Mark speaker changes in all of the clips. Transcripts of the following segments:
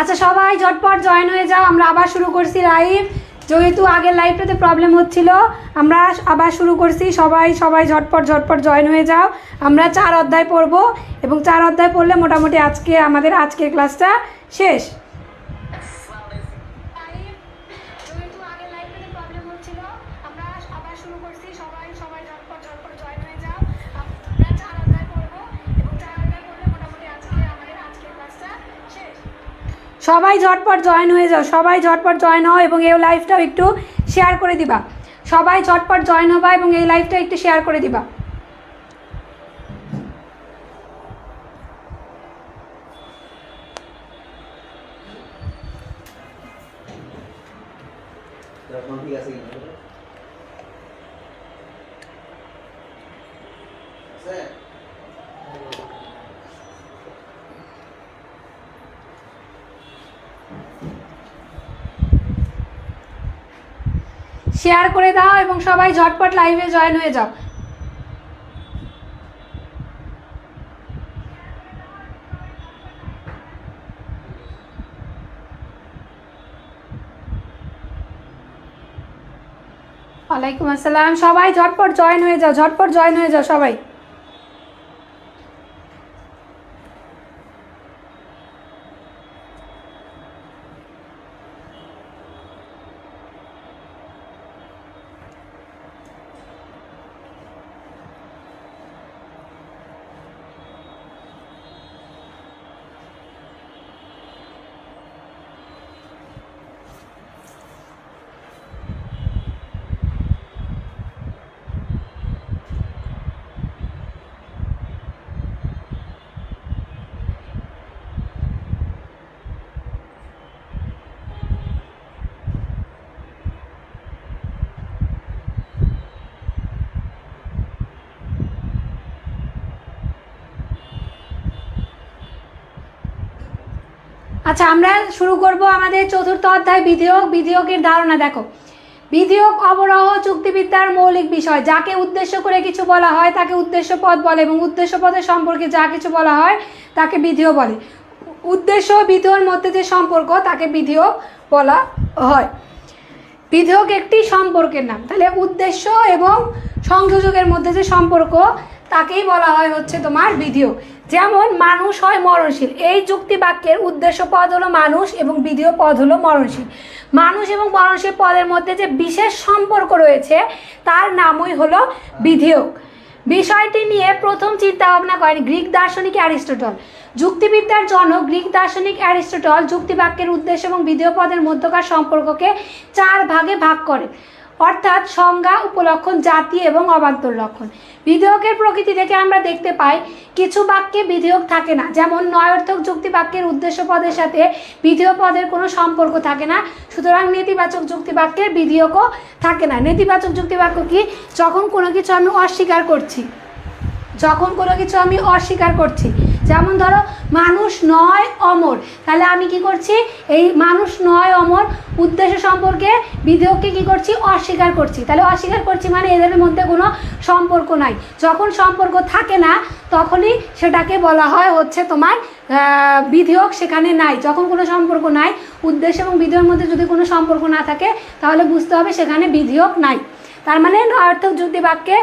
Speaker 1: আচ্ছা সবাই ঝটপট জয়েন হয়ে যাও। আমরা আবার শুরু করছি লাইভ যেহেতু আগের লাইভটাতে প্রবলেম হচ্ছিল, আমরা আবার শুরু করছি। সবাই সবাই ঝটপট ঝটপট জয়েন হয়ে যাও। আমরা চার অধ্যায় পড়ব এবং চার অধ্যায় পড়লে মোটামুটি আজকে আমাদের আজকের ক্লাসটা শেষ যেহেতু আগের লাইভটাতে প্রবলেম হচ্ছিল আমরা আবার শুরু করছি সবাই সবাই ঝটপট ঝটপট জয়েন হয়ে যাও আমরা চার অধ্যায় পড়ব এবং চার অধ্যায় পড়লে মোটামুটি আজকে আমাদের আজকের ক্লাসটা শেষ সবাই ঝটপট জয়েন হয়ে যাও, সবাই ঝটপট জয়েন হও এবং এই লাইভটাও একটু শেয়ার করে দিবা। সবাই ঝটপট জয়েন হবা এবং এই লাইভটা একটু শেয়ার করে দিবা। শেয়ার করে দাও এবং সবাই ঝটপট লাইভে জয়েন হয়ে যাও। ওয়ালাইকুম আসসালাম। সবাই ঝটপট জয়েন হয়ে যাও, ঝটপট জয়েন হয়ে যাও সবাই। আচ্ছা আমরা শুরু করব আমাদের চতুর্থ অধ্যায়, বিধেয়ক। বিধিয়োগের ধারণা দেখো। বিধিয়োগ অবরহ চুক্তিবিদ্যার মৌলিক বিষয়। যাকে উদ্দেশ্য করে কিছু বলা হয়, তাকে উদ্দেশ্য পদ বলে এবং উদ্দেশ্য পদের সম্পর্কে যা কিছু বলা হয়, তাকে বিধিও বলে। উদ্দেশ্য ও বিধিওর মধ্যে যে সম্পর্ক, তাকে বিধিও বলা হয়। বিধেয়ক একটি সম্পর্কের নাম। তাহলে উদ্দেশ্য এবং সংযোজকের মধ্যে যে সম্পর্ক তাকেই বলা হয় হচ্ছে তোমার বিধিয়োগ যেমন মানুষ হয় মরণশীল। এই যুক্তি বাক্যের উদ্দেশ্য পদ হলো মানুষ এবং বিধিও পদ হলো মরণশীল। মানুষ এবং মরণশীল পদের মধ্যে যে বিশেষ সম্পর্ক রয়েছে, তার নামই হলো বিধিয়োগ বিষয়টি নিয়ে প্রথম চিন্তা ভাবনা করেন গ্রিক দার্শনিক অ্যারিস্টটল। যুক্তিবিদ্যার জনক গ্রিক দার্শনিক অ্যারিস্টটল যুক্তিবাক্যের উদ্দেশ্য এবং বিধেয় পদের মধ্যকার সম্পর্ককে চার ভাগে ভাগ করে। অর্থাৎ সংজ্ঞা, উপলক্ষণ, জাতি এবং অবান্তর লক্ষণ। বিধেয়কের প্রকৃতি থেকে আমরা দেখতে পাই, কিছু বাক্যে বিধেয়ক থাকে না। যেমন নয়ার্থক যুক্তি বাক্যের উদ্দেশ্য পদের সাথে বিধেয় পদের কোনো সম্পর্ক থাকে না। সুতরাং নেতিবাচক যুক্তি বাক্যের বিধেয়কও থাকে না। নেতিবাচক যুক্তি বাক্য কি? যখন কোনো কিছু আমি অস্বীকার করছি, যখন কোনো কিছু আমি অস্বীকার করছি যেমন ধরো, মানুষ নয় অমর। তাহলে আমি কি করছি? এই মানুষ নয় অমর উদ্দেশ্য সম্পর্কে বিধেয়ককে কি করছি? অস্বীকার করছি। তাহলে অস্বীকার করছি মানে এদের মধ্যে কোনো সম্পর্ক নাই। যখন সম্পর্ক থাকে না, তখনই সেটাকে বলা হয় হচ্ছে তোমার বিধেয়ক সেখানে নাই। যখন কোনো সম্পর্ক নাই, উদ্দেশ্য এবং বিধেয়কের মধ্যে যদি কোনো সম্পর্ক না থাকে, তাহলে বুঝতে হবে সেখানে বিধেয়ক নাই। তার মানে অর্থক যুক্তি বাক্যে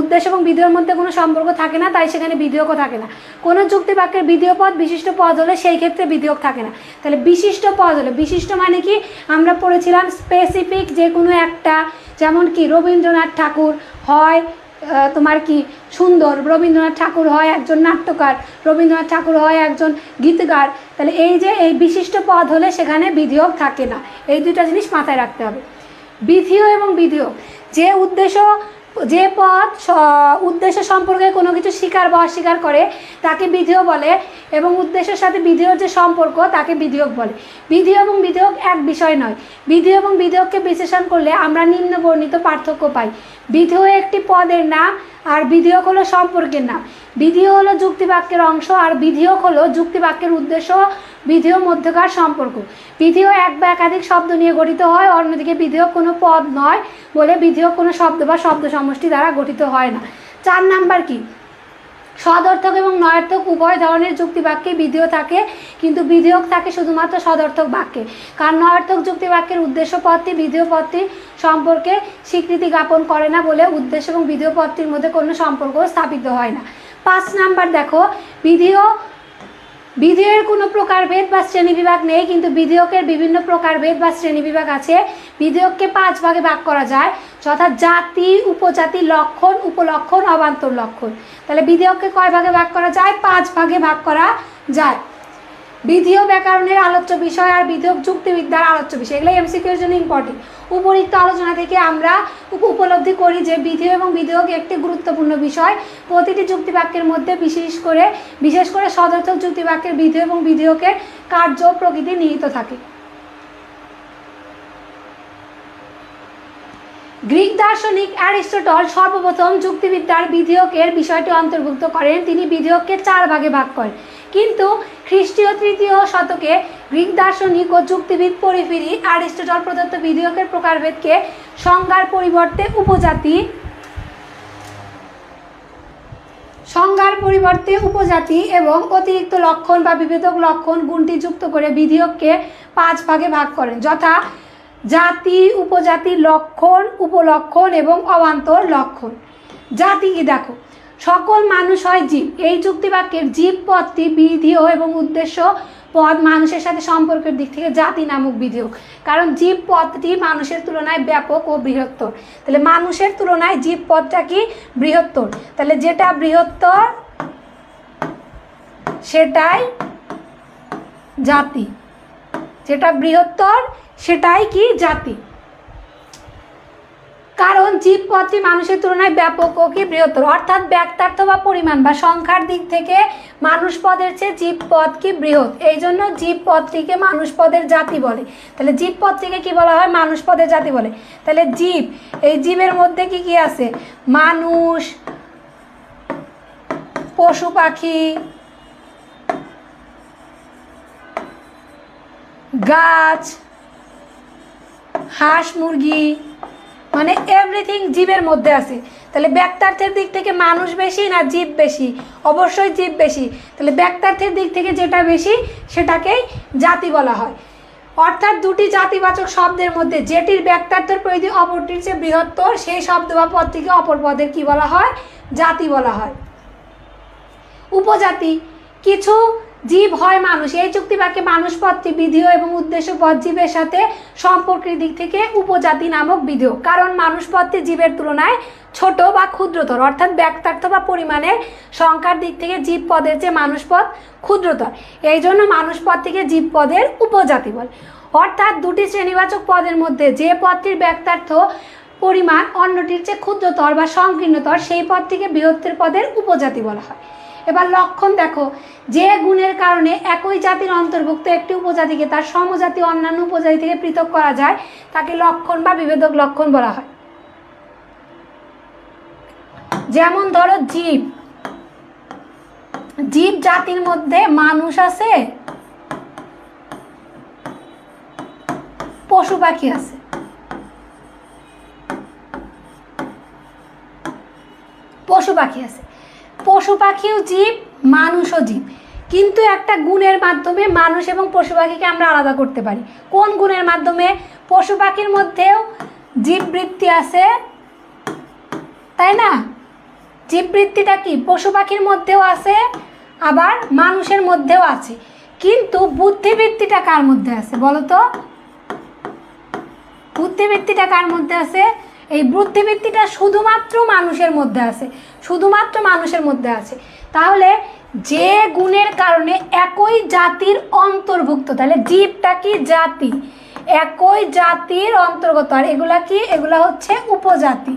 Speaker 1: উদ্দেশ্য এবং বিধেয়র মধ্যে কোনো সম্পর্ক থাকে না, তাই সেখানে বিধেয়কও থাকে না। কোনো যুক্তি বাক্যের বিধেয় পদ, বিশিষ্ট পদ হলে সেই ক্ষেত্রে বিধেয়ক থাকে না। তাহলে বিশিষ্ট পদ হলে, বিশিষ্ট মানে কি? আমরা পড়েছিলাম স্পেসিফিক যে কোনো একটা, যেমন কি রবীন্দ্রনাথ ঠাকুর হয় তোমার কি সুন্দর, রবীন্দ্রনাথ ঠাকুর হয় একজন নাট্যকার, রবীন্দ্রনাথ ঠাকুর হয় একজন গীতকার। তাহলে এই যে এই বিশিষ্ট পদ হলে সেখানে বিধিয়োগ থাকে না। এই দুইটা জিনিস মাথায় রাখতে হবে। বিধিও এবং বিধিও। যে উদ্দেশ্য, যে স- উদ্দেশ্য সম্পর্কে কোনো কিছু স্বীকার বা অস্বীকার করে, তাকে বিধিও বলে এবং উদ্দেশ্যের সাথে বিধিওর যে সম্পর্ক, তাকে বিধিয়োগ বলে। বিধি এবং বিধিয়োগ এক বিষয় নয়। বিধি এবং বিধিয়োগকে বিশ্লেষণ করলে আমরা নিম্ন বর্ণিত পার্থক্য পাই। বিধিও একটি পদের নাম, আর বিধিয়োগ হলো সম্পর্কের নাম। বিধিও হলো যুক্তিবাক্যের অংশ, আর বিধিয়োগ হলো যুক্তিবাক্যের উদ্দেশ্য বিধিও মধ্যকার সম্পর্ক। বিধিও এক বা একাধিক শব্দ নিয়ে গঠিত হয়, অন্যদিকে বিধিও কোনো পদ নয় বলে বিধিও কোনো শব্দ বা শব্দ সমষ্টি দ্বারা গঠিত হয় না। চার নাম্বার কি? সদর্থক এবং নয়ার্থক উভয় ধরনের যুক্তিবাক্যে বিধিও থাকে, কিন্তু বিধিয়োগ থাকে শুধুমাত্র সদর্থক বাক্যে। কারণ নয়ার্থক যুক্তিবাক্যের উদ্দেশ্য পদটি বিধিয় পদটি সম্পর্কে স্বীকৃতি জ্ঞাপন করে না বলে উদ্দেশ্য এবং বিধিয় পদটির মধ্যে কোনো সম্পর্ক স্থাপিত হয় না। পাঁচ নাম্বার দেখো বিধিও বিধেয়ের কোনো প্রকারভেদ বা শ্রেণি বিভাগ নেই, কিন্তু বিধেয়কের বিভিন্ন প্রকার প্রকারভেদ বা শ্রেণি বিভাগ আছে। বিধেয়ককে পাঁচ ভাগে ভাগ করা যায়, যথা জাতি, উপজাতি, লক্ষণ, উপলক্ষণ, অবান্তর লক্ষণ। তাহলে বিধেয়ককে কয় ভাগে ভাগ করা যায়? পাঁচ ভাগে ভাগ করা যায়। বিধিও ব্যাকরণের আলোচ্য বিষয় আর বিধিয়োগ যুক্তিবিদ্যার আলোচ্য বিষয়। এগুলো এমসিকিউ এর জন্য ইম্পর্টেন্ট উপরিক্ত আলোচনা থেকে আমরা উপলব্ধি করি যে বিধি এবং বিধিয়োগ একটি গুরুত্বপূর্ণ বিষয়। প্রতিটি যুক্তিবাক্যের মধ্যে বিশেষ করে বিশেষ করে সদর্থক যুক্তিবাক্যের বিধি এবং বিধিয়োগের কার্য প্রকৃতি নিহিত থাকে। গ্রিক দার্শনিক অ্যারিস্টটল সর্বপ্রথম যুক্তিবিদ্যার বিধিয়োগের বিষয়টি অন্তর্ভুক্ত করেন। তিনি বিধিয়োগকে চার ভাগে ভাগ করেন। কিন্তু খ্রিস্টীয় তৃতীয় শতকে গ্রিক দার্শনিক ও যুক্তিবিদ পরিফিরি অ্যারিস্টটল প্রদত্ত বিধিয়োগের প্রকারভেদকে সংজ্ঞার পরিবর্তে উপজাতি সংজ্ঞার পরিবর্তে উপজাতি এবং অতিরিক্ত লক্ষণ বা বিভেদক লক্ষণ গুণটি যুক্ত করে বিধিয়োগকে পাঁচ ভাগে ভাগ করেন। যথা জাতি, উপজাতি, লক্ষণ, উপলক্ষণ এবং অবান্তর লক্ষণ। জাতি কি দেখো সকল মানুষ হয় জীব। এই যুক্তিবাক্যের জীব পদটি বিধিও এবং উদ্দেশ্য পদ মানুষের সাথে সম্পর্কের দিক থেকে জাতি নামক বিধিও। কারণ জীব পদটি মানুষের তুলনায় ব্যাপক ও বৃহত্তর। তাহলে মানুষের তুলনায় জীব পদটা কি? বৃহত্তর। তাহলে যেটা বৃহত্তর, সেটাই জাতি। যেটা বৃহত্তর, সেটাই কি? জাতি। কারণ জীব পদটি মানুষের তুলনায় ব্যাপক ও কি বৃহত্তর। অর্থাৎ ব্যক্তার্থ বা পরিমাণ বা সংখ্যার দিক থেকে মানুষ পদের চেয়ে জীব পদ কি বৃহৎ? এই জন্য জীব পদটিকে মানুষ পদের জাতি বলে। তাহলে জীব পদটিকে কি বলা হয়? মানুষ পদের জাতি বলে। তাহলে জীব, এই জীবের মধ্যে কি কি আছে? মানুষ, পশু পাখি, গাছ, হাঁস মুরগি মানে এভরিথিং জীবের মধ্যে আছে। তাহলে ব্যক্তার্থের দিক থেকে মানুষ বেশি না জীব বেশি? অবশ্যই জীব বেশি। তাহলে ব্যক্তার্থের দিক থেকে যেটা বেশি, সেটাকেই জাতি বলা হয়। অর্থাৎ দুটি জাতিবাচক শব্দের মধ্যে যেটির ব্যক্তার্থের প্রয়োজন অপরটির চেয়ে বৃহত্তর, সেই শব্দ বা পদটিকে অপর পদের কী বলা হয়? জাতি বলা হয়। উপজাতি। কিছু জীব হয় মানুষ। এই চুক্তিবাক্যে মানুষ পদটি বিধিও এবং উদ্দেশ্য জীবের সাথে সম্পর্কের দিক থেকে উপজাতি নামক বিধিও কারণ মানুষ পদটি জীবের তুলনায় ছোট বা ক্ষুদ্রতর, অর্থাৎ ব্যক্তার্থ বা পরিমাণের সংখ্যার দিক থেকে জীব পদের চেয়ে মানুষ পদ ক্ষুদ্রতর। এই জন্য মানুষ পদটিকে জীব পদের উপজাতি বলে। অর্থাৎ দুটি শ্রেণীবাচক পদের মধ্যে যে পদটির ব্যক্তার্থ পরিমাণ অন্যটির চেয়ে ক্ষুদ্রতর বা সংকীর্ণতর, সেই পদটিকে বৃহত্তর পদের উপজাতি বলা হয়। এবার লক্ষণ দেখো, যে গুণের কারণে একই জাতির অন্তর্ভুক্ত একটি উপজাতিকে তার সমজাতি অন্যান্য উপজাতি থেকে পৃথক করা যায়, তাকে লক্ষণ বা বিভেদক লক্ষণ বলা হয়। যেমন ধরো জীব। জীব জাতির মধ্যে মানুষ আছে, পশু পাখি আছে। পশু পাখি আছে। পশু পাখিও জীব, মানুষও জীব। কিন্তু একটা গুণের মাধ্যমে মানুষ এবং পশু পাখিকে আমরা আলাদা করতে পারি। কোন গুণের মাধ্যমে? পশু পাখির মধ্যেও জীববৃত্তি আছে। তাই না? জীববৃত্তিটা কি? পশু পাখির মধ্যেও আছে, আবার মানুষের মধ্যেও আছে। কিন্তু বুদ্ধিবৃত্তিটা কার মধ্যে আছে বলো তো? বুদ্ধিবৃত্তিটা কার মধ্যে আছে? এই বুদ্ধিবৃত্তিটা শুধুমাত্র মানুষের মধ্যে আছে, শুধুমাত্র মানুষের মধ্যে আছে। তাহলে যে গুণের কারণে একই জাতির অন্তর্ভুক্ত, তাহলে জীবটা কি জাতি? একই জাতির অন্তর্গত, আর এগুলা কি? এগুলা হচ্ছে উপজাতি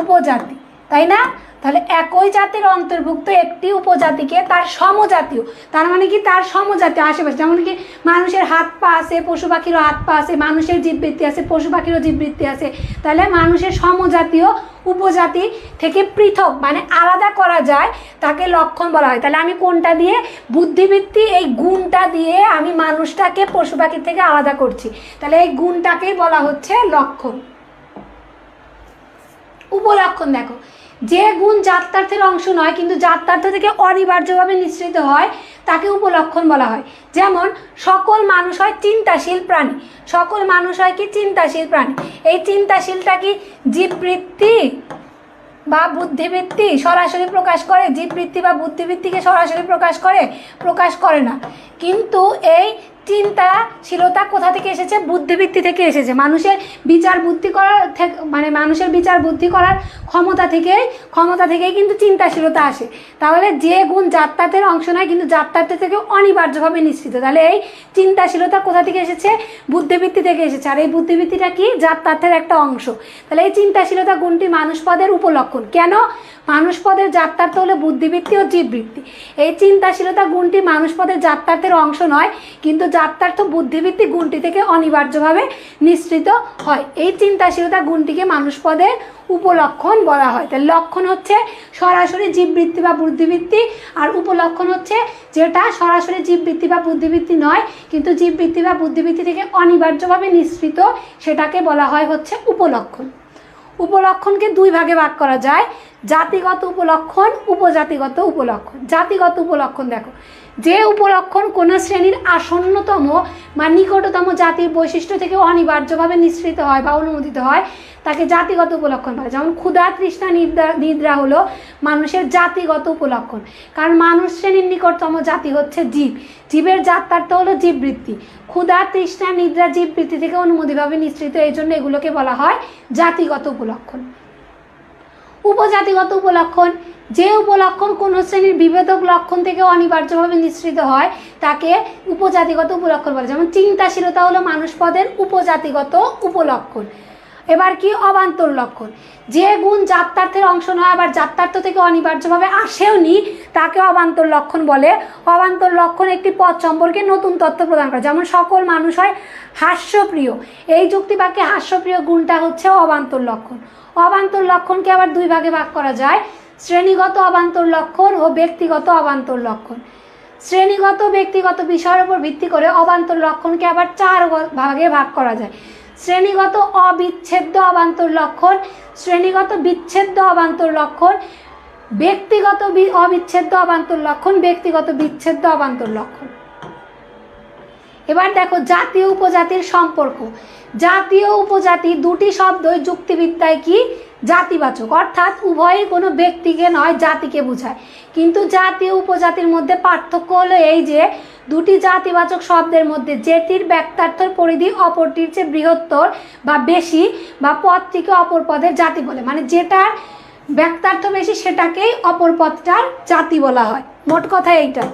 Speaker 1: উপজাতি, তাই না? তাহলে একই জাতির অন্তর্ভুক্ত একটি উপজাতিকে তার সমজাতীয়। তার মানে কি? তার সমজাতীয় আশেপাশে। যেমন কি মানুষের হাত পা আছে, পশু পাখিরও হাত পা আছে, মানুষের জীববৃত্তি আছে, পশু পাখিরও জীববৃত্তি আছে। তাহলে মানুষের সমজাতীয় উপজাতি থেকে পৃথক মানে আলাদা করা যায়, তাকে লক্ষণ বলা হয়। তাহলে আমি কোনটা দিয়ে? বুদ্ধিবৃত্তি, এই গুণটা দিয়ে আমি মানুষটাকে পশু পাখির থেকে আলাদা করছি। তাহলে এই গুণটাকেই বলা হচ্ছে লক্ষণ। উপলক্ষণ দেখো। যে গুণ যাত্রার্থের অংশ নয়, কিন্তু যাত্রার্থ থেকে অনিবার্যভাবে নিঃসৃত হয়, তাকে উপলক্ষণ বলা হয়। যেমন, সকল মানুষ হয় চিন্তাশীল প্রাণী। সকল মানুষ হয় কি চিন্তাশীল প্রাণী? এই চিন্তাশীলটা কি জীববৃত্তি বা বুদ্ধিবৃত্তি সরাসরি প্রকাশ করে? জীববৃত্তি বা বুদ্ধিবৃত্তিকে সরাসরি প্রকাশ করে? প্রকাশ করে না। কিন্তু এই চিন্তাশীলতা কোথা থেকে এসেছে? বুদ্ধিবৃত্তি থেকে এসেছে। মানুষের বিচার বুদ্ধি করার মানে মানুষের বিচার বুদ্ধি করার ক্ষমতা থেকেই ক্ষমতা থেকেই কিন্তু চিন্তাশীলতা আসে। তাহলে যে গুণ যাত্রাতের অংশ নয়, কিন্তু যাত্রাতে থেকে অনিবার্যভাবে নিশ্চিত তাহলে এই চিন্তাশীলতা কোথা থেকে এসেছে? বুদ্ধিবৃত্তি থেকে এসেছে। আর এই বুদ্ধিবৃত্তিটা কি? যাত্রার্থের একটা অংশ। তাহলে এই চিন্তাশীলতা গুণটি মানুষ পদের উপলক্ষণ। কেন? মানুষ পদের যাত্রার্থ হলো বুদ্ধিবৃত্তি ও জীববৃত্তি। এই চিন্তাশীলতা গুণটি মানুষ পদের যাত্রার্থের অংশ নয়, কিন্তু যাত্রার্থ বুদ্ধিবৃত্তি গুণটি থেকে অনিবার্যভাবে নিঃসৃত হয়। এই চিন্তাশীলতা গুণটিকে মানুষ পদের উপলক্ষণ বলা হয়। তাহলে লক্ষণ হচ্ছে সরাসরি জীববৃত্তি বা বুদ্ধিবৃত্তি, আর উপলক্ষণ হচ্ছে যেটা সরাসরি জীববৃত্তি বা বুদ্ধিবৃত্তি নয়, কিন্তু জীববৃত্তি বা বুদ্ধিবৃত্তি থেকে অনিবার্যভাবে নিঃসৃত সেটাকে বলা হয় হচ্ছে উপলক্ষণ। উপলক্ষণকে দুই ভাগে ভাগ করা যায়। জাতিগত উপলক্ষণ, উপজাতিগত উপলক্ষণ। জাতিগত উপলক্ষণ দেখো, যে উপলক্ষণ কোনো শ্রেণির আসন্নতম বা নিকটতম জাতির বৈশিষ্ট্য থেকে অনিবার্যভাবে নিঃসৃত হয় বা অনুমোদিত হয়, তাকে জাতিগত উপলক্ষণ বলে। যেমন ক্ষুধা, তৃষ্ণা, নিদ্রা নিদ্রা হলো মানুষের জাতিগত উপলক্ষণ। কারণ মানুষ শ্রেণির নিকটতম জাতি হচ্ছে জীব। জীবের জাতার্থ হলো জীববৃত্তি। ক্ষুধা, তৃষ্ণা, নিদ্রা জীববৃত্তি থেকে অনুমতিভাবে নিঃসৃত এই জন্য এগুলোকে বলা হয় জাতিগত উপলক্ষণ। উপজাতিগত উপলক্ষণ, যে উপলক্ষণ কোনো শ্রেণির বিভেদক লক্ষণ থেকে অনিবার্যভাবে নিঃসৃত হয়, তাকে উপজাতিগত উপলক্ষণ বলে। যেমন চিন্তাশীলতা হলো মানুষ পদের উপজাতিগত উপলক্ষণ। এবার কি অবান্তর লক্ষণ? যে গুণ যাত্রার্থের অংশ নয়, আবার যাত্রার্থ থেকে অনিবার্যভাবে আসেও নি তাকে অবান্তর লক্ষণ বলে। অবান্তর লক্ষণ একটি পথ সম্পর্কে নতুন তথ্য প্রদান করে। যেমন সকল মানুষ হয় হাস্যপ্রিয়। এই যুক্তি বাক্যে হাস্যপ্রিয় গুণটা হচ্ছে অবান্তর লক্ষণ। অবান্তর লক্ষণকে আবার দুই ভাগে ভাগ করা যায়। শ্রেণীগত অবান্তর লক্ষণ ও ব্যক্তিগত অবান্তর লক্ষণ। শ্রেণীগত ব্যক্তিগত বিষয়ের উপর ভিত্তি করে অবান্তর লক্ষণকে আবার চার ভাগে ভাগ করা যায়। শ্রেণীগত অবিচ্ছেদ্য অবান্তর লক্ষণ, শ্রেণীগত বিচ্ছেদ্য অবান্তর লক্ষণ, ব্যক্তিগত অবিচ্ছেদ্য অবান্তর লক্ষণ, ব্যক্তিগত বিচ্ছেদ্য অবান্তর লক্ষণ। এবার দেখো জাতীয় উপজাতির সম্পর্ক। জাতীয় উপজাতি দুটি শব্দই যুক্তিবিদ্যায় কি? জাতিবাচক। অর্থাৎ উভয়ই কোনো ব্যক্তিকে নয়, জাতিকে বোঝায়। কিন্তু জাতীয় উপজাতির মধ্যে পার্থক্য হলো এই যে, দুটি জাতিবাচক শব্দের মধ্যে যেটির ব্যক্তার্থর পরিধি অপরটির চেয়ে বৃহত্তর বা বেশি বা পদটিকে অপর পদের জাতি বলে। মানে যেটার ব্যক্তার্থ বেশি, সেটাকেই অপর পদটার জাতি বলা হয়। মোট কথা এইটাই।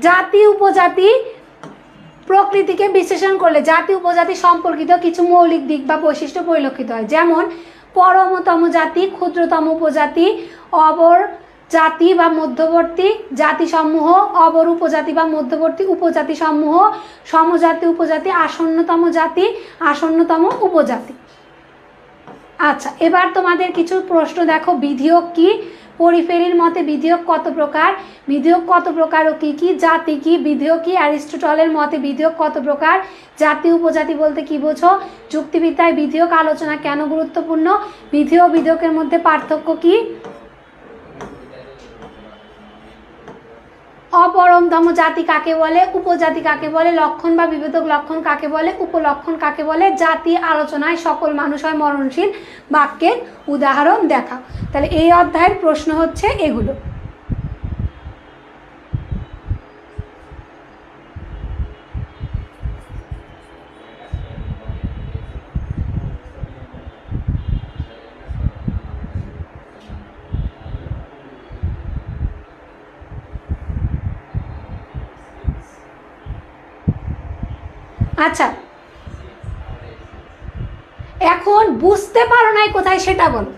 Speaker 1: জাতি উপজাতি প্রকৃতিকে বিশ্লেষণ করলে জাতি উপজাতি সম্পর্কিত কিছু মৌলিক দিক বা বৈশিষ্ট্য পরিলক্ষিত হয়। যেমন, পরমতম জাতি, ক্ষুদ্রতম উপজাতি, অবর জাতি বা মধ্যবর্তী জাতিসমূহ, অবর উপজাতি বা মধ্যবর্তী উপজাতি সমূহ সমজাতি উপজাতি, আসন্নতম জাতি, আসন্নতম উপজাতি। আচ্ছা এবার তোমাদের কিছু প্রশ্ন দেখো, বিধিও কি? পরিফেরির মতে বিধেয়ক কত প্রকার? বিধেয়ক কত প্রকার ও কী কী? জাতি কী? বিধেয়ক কি? অ্যারিস্টোটলের মতে বিধেয়ক কত প্রকার? জাতি, উপজাতি বলতে কি বোঝো? যুক্তিবিদ্যায় বিধেয়ক আলোচনা কেন গুরুত্বপূর্ণ? বিধি বিধেয়কের মধ্যে পার্থক্য কি? অপরমতম জাতি কাকে বলে, উপজাতি কাকে বলে, লক্ষণ বা বিভেদক লক্ষণ কাকে বলে, উপলক্ষণ কাকে বলে, জাতি আলোচনায় সকল মানুষ হয় মরণশীল বাক্যের উদাহরণ দেখা। তাহলে এই অধ্যায়ের প্রশ্ন হচ্ছে এগুলো। আচ্ছা। এখন বুঝতে পারো নাই কোথায় সেটা বলো।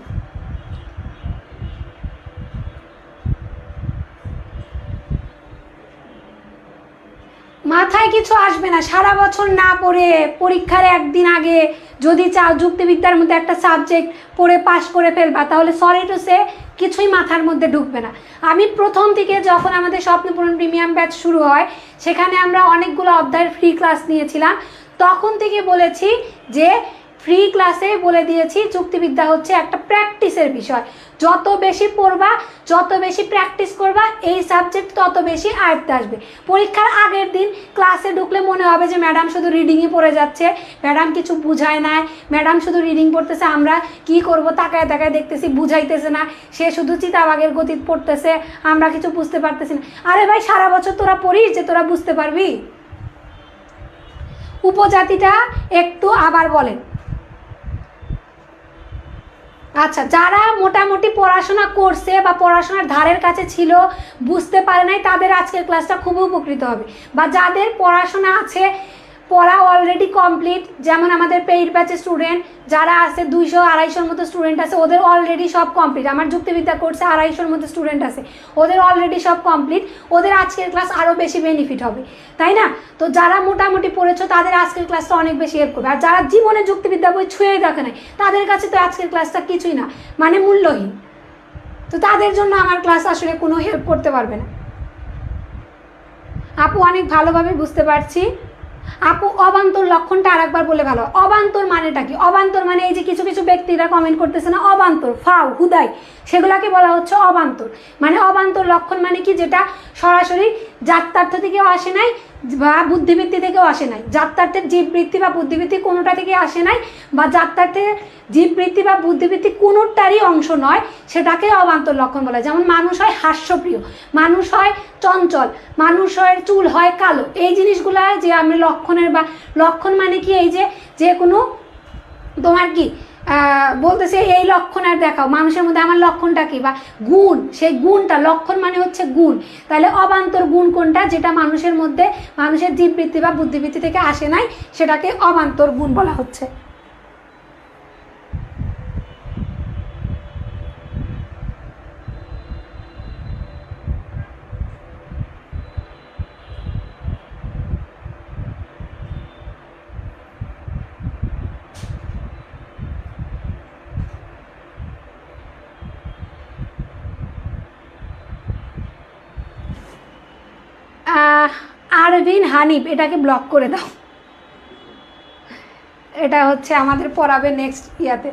Speaker 1: মাথায় কিছু আসবে না, সারা বছর না পড়ে, পরীক্ষার একদিন আগে যদি চাও যুক্তিবিদ্যার মধ্যে একটা সাবজেক্ট পড়ে পাশ করে ফেলবা, তাহলে সরি টু সে কিছুই মাথার মধ্যে ঢুকবে না। আমি প্রথম থেকে যখন আমাদের স্বপ্নপূরণ প্রিমিয়াম ব্যাচ শুরু হয়, সেখানে আমরা অনেকগুলো অধ্যায়ের ফ্রি ক্লাস নিয়েছিলাম, তখন থেকে বলেছি যে ফ্রি ক্লাসে বলে দিয়েছি, যুক্তিবিদ্যা হচ্ছে একটা প্র্যাকটিসের বিষয়। যত বেশি পড়বা, যত বেশি প্র্যাকটিস করবা, এই সাবজেক্ট তত বেশি আয়ত্তে আসবে। পরীক্ষার আগের দিন ক্লাসে ঢুকলে মনে হবে যে ম্যাডাম শুধু রিডিংই পড়ে যাচ্ছে। ম্যাডাম কিছু বুঝায় না ম্যাডাম শুধু রিডিং পড়তেছে। আমরা কি করব, তাকায় তাকায় দেখতেছি, বুঝাইতেছে না। সে শুধু চিতাবাগের গতি পড়তেছে। আমরা কিছু বুঝতে পারতেছি না। আরে ভাই, সারা বছর তোরা পড়িস যে, তোরা বুঝতে পারবি? উপজাতিটা একটু আবার বলেন। আচ্ছা যারা মোটামুটি পড়াশোনা করছে বা পড়াশোনার ধারের কাছে ছিল, বুঝতে পারে নাই, তাদের আজকের ক্লাসটা খুব উপকৃত হবে। বা যাদের পড়াশোনা আছে পড়া অলরেডি কমপ্লিট যেমন আমাদের পেইড ব্যাচের স্টুডেন্ট যারা আছে দুইশো, আড়াইশোর মতো স্টুডেন্ট আছে, ওদের অলরেডি সব কমপ্লিট আমার যুক্তিবিদ্যা কোর্সে আড়াইশোর মতো স্টুডেন্ট আছে, ওদের অলরেডি সব কমপ্লিট ওদের আজকের ক্লাস আরও বেশি বেনিফিট হবে, তাই না? তো যারা মোটামুটি পড়েছো, তাদের আজকের ক্লাসটা অনেক বেশি হেল্প করবে। আর যারা জীবনে যুক্তিবিদ্যা বই ছুঁয়েই দেখে নাই, তাদের কাছে তো আজকের ক্লাসটা কিছুই না মানে মূল্যহীন। তো তাদের জন্য আমার ক্লাস আসলে কোনো হেল্প করতে পারবে না। আপু, অনেক ভালোভাবে বুঝতে পারছি। আপু, অবান্তর লক্ষণটা আরেকবার বলে ভালো। অবান্তর মানেটা কি? অবান্তর মানে এই যে কিছু কিছু ব্যক্তিরা কমেন্ট করতেছে না, অবান্তর, ফাউ, হুদাই, সেগুলোকে বলা হচ্ছে অবান্তর। মানে অবান্তর লক্ষণ মানে কি? যেটা সরাসরি যাত্রার্থ থেকেও আসে নাই বা বুদ্ধিবৃত্তি থেকেও আসে নাই। যাত্রার্থের জীববৃত্তি বা বুদ্ধিবৃত্তি কোনোটা থেকে আসে নাই বা যাত্রার্থে জীববৃত্তি বা বুদ্ধিবৃত্তি কোনোটারই অংশ নয়, সেটাকে অবান্তর লক্ষণ বলা যেমন মানুষ হয় হাস্যপ্রিয়, মানুষ হয় চঞ্চল, মানুষ হয় চুল হয় কালো। এই জিনিসগুলা যে আমি লক্ষণের বা, লক্ষণ মানে কি? এই যে যে কোনো তোমার কি বলতেছে এই লক্ষণ আর দেখাও। মানুষের মধ্যে আমার লক্ষণটা কি? বা, গুণ। সেই গুণটা, লক্ষণ মানে হচ্ছে গুণ। তাহলে অবান্তর গুণ কোনটা? যেটা মানুষের মধ্যে, মানুষের জীববৃত্তি বা বুদ্ধিবৃত্তি থেকে আসে নাই, সেটাকে অবান্তর গুণ বলা হচ্ছে। আরভিন হানিফ, এটাকে ব্লক করে দাও। এটা হচ্ছে আমাদের পড়াবে নেক্সট ইয়াতে।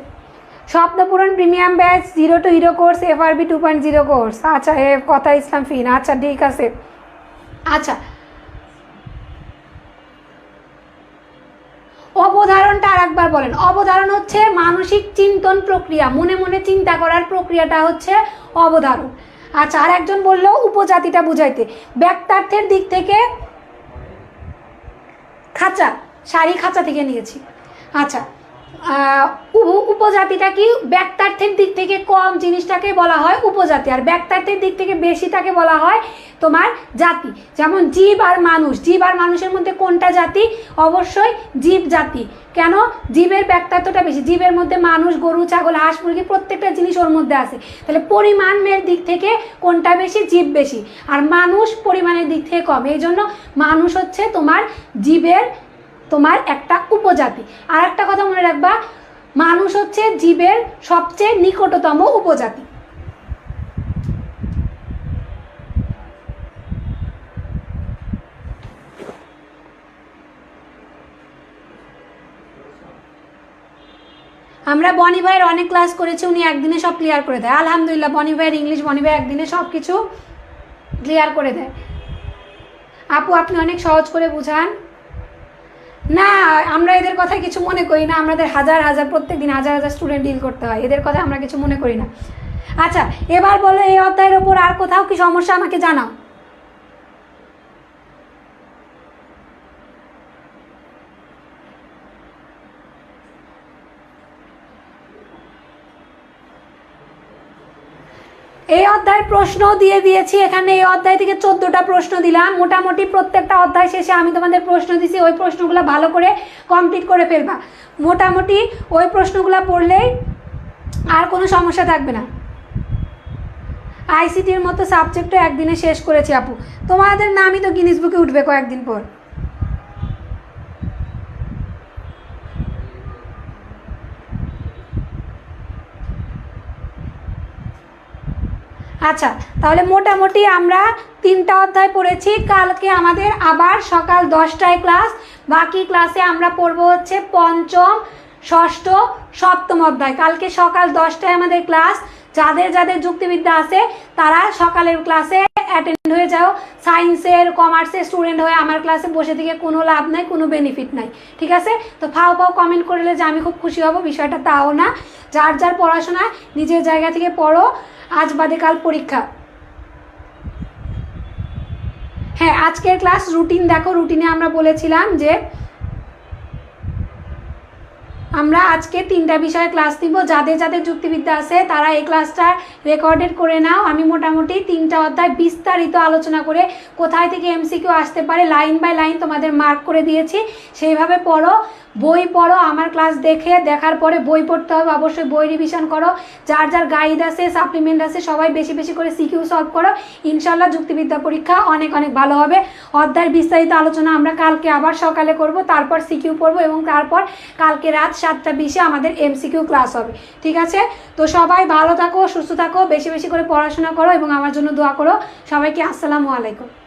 Speaker 1: Swapnapuran premium batch zero to hero course FRB two point zero course আচ্ছা এ কথা ইসলাম ফিন। আচ্ছা ঠিক আছে। আচ্ছা। অবধারণটা আর একবার বলেন। অবধারণ হচ্ছে মানসিক চিন্তন প্রক্রিয়া। মনে মনে চিন্তা করার প্রক্রিয়াটা হচ্ছে অবধারণ। আচ্ছা আর একজন বলল উপজাতিটা বুঝাইতে। ব্যক্তার্থের দিক থেকে খাঁচা শাড়ি খাঁচা থেকে নিয়েছি। আচ্ছা উপজাতিটা কি ব্যক্তার্থের দিক থেকে কম জিনিসটাকে বলা হয় উপজাতি, আর ব্যক্তার্থের দিক থেকে বেশিটাকে বলা হয় তোমার জাতি। যেমন জীব আর মানুষ, জীব আর মানুষের মধ্যে কোনটা জাতি? অবশ্যই জীব জাতি। কেন? জীবের ব্যক্তার্থটা বেশি। জীবের মধ্যে মানুষ, গরু, ছাগল, হাঁস, মুরগি প্রত্যেকটা জিনিস ওর মধ্যে আছে। তাহলে পরিমাণের দিক থেকে কোনটা বেশি? জীব বেশি। আর মানুষ পরিমাণের দিক থেকে কম। এই জন্য মানুষ হচ্ছে তোমার জীবের তোমার একটা উপজাতি। আর একটা কথা মনে রাখবা, মানুষ হচ্ছে জীবের সবচেয়ে নিকটতম উপজাতি। আমরা বনি ভাইয়ের অনেক ক্লাস করেছি, উনি একদিনে সব ক্লিয়ার করে দেয়। আলহামদুলিল্লাহ, বনি ভাইয়ের ইংলিশ বনি ভাই একদিনে সব কিছু ক্লিয়ার করে দেয়। আপু, আপনি অনেক সহজ করে বুঝান। না, আমরা এদের কথা কিছু মনে করি না, আমাদের হাজার হাজার প্রত্যেক দিন হাজার হাজার স্টুডেন্ট ডিল করতে হয়, এদের কথা আমরা কিছু মনে করি না। আচ্ছা এবার বলো এই অধ্যায়ের ওপর আর কোথাও কি সমস্যা আমাকে জানাও। এই অধ্যায়ের প্রশ্ন দিয়ে দিয়েছি। এখানে এই অধ্যায় থেকে চোদ্দোটা প্রশ্ন দিলাম। মোটামুটি প্রত্যেকটা অধ্যায় শেষে আমি তোমাদের প্রশ্ন দিছি। ওই প্রশ্নগুলো ভালো করে কমপ্লিট করে ফেলবা। মোটামুটি ওই প্রশ্নগুলো পড়লেই আর কোনো সমস্যা থাকবে না। আইসিটির মতো সাবজেক্টও একদিনে শেষ করেছি আপু। তোমাদের নামই তো গিনিস বুকে উঠবে কয়েকদিন পর। আচ্ছা তাহলে মোটামুটি আমরা তিনটা অধ্যায় পড়েছি। কালকে আমাদের আবার সকাল দশটায় ক্লাস, বাকি ক্লাসে আমরা পড়ব হচ্ছে পঞ্চম, ষষ্ঠ, সপ্তম অধ্যায়। কালকে সকাল দশটায় আমাদের ক্লাস। যাদের যাদের যুক্তিবিদ্যা আছে, তারা সকালের ক্লাসে অ্যাটেন্ড হয়ে যাও। সায়েন্সের, কমার্সের স্টুডেন্ট হয়ে আমার ক্লাসে বসে থেকে কোনো লাভ নাই, কোনো বেনিফিট নাই, ঠিক আছে? তো ফাও ফাও কমেন্ট করলে যে আমি খুব খুশি হব, বিষয়টা তাও না। যার যার পড়াশোনা নিজের জায়গা থেকে পড়ো, আজ বাদে কাল পরীক্ষা। হ্যাঁ আজকের ক্লাস রুটিন দেখো রুটিনে আমরা বলেছিলাম যে আমরা আজকে তিনটা বিষয়ে ক্লাস দিব যাদের যাদের যুক্তিবিদ্যা আছে, তারা এই ক্লাসটা রেকর্ডেড করে নাও। আমি মোটামুটি তিনটা অধ্যায় বিস্তারিত আলোচনা করে কোথায় থেকে এমসিকিউ আসতে পারে লাইন বাই লাইন তোমাদের মার্ক করে দিয়েছি। সেইভাবে পড়ো। বই পড়ো, আমার ক্লাস দেখে, দেখার পরে বই পড়তে হবে, অবশ্যই বই রিভিশন করো। যার যার গাইড আছে সাপ্লিমেন্ট আছে, সবাই বেশি বেশি করে সিকিউ সলভ করো। ইনশাল্লাহ যুক্তিবিদ্যা পরীক্ষা অনেক অনেক ভালো হবে। অধ্যায়ের বিস্তারিত আলোচনা আমরা কালকে আবার সকালে করব, তারপর সিকিউ পড়ব এবং তারপর কালকে রাত সাতটা বিশে আমাদের এমসিকিউ ক্লাস হবে। ঠিক আছে? তো সবাই ভালো থাকো, সুস্থ থাকো, বেশি বেশি করে পড়াশোনা করো এবং আমার জন্য দোয়া করো। সবাইকে আসসালামু আলাইকুম।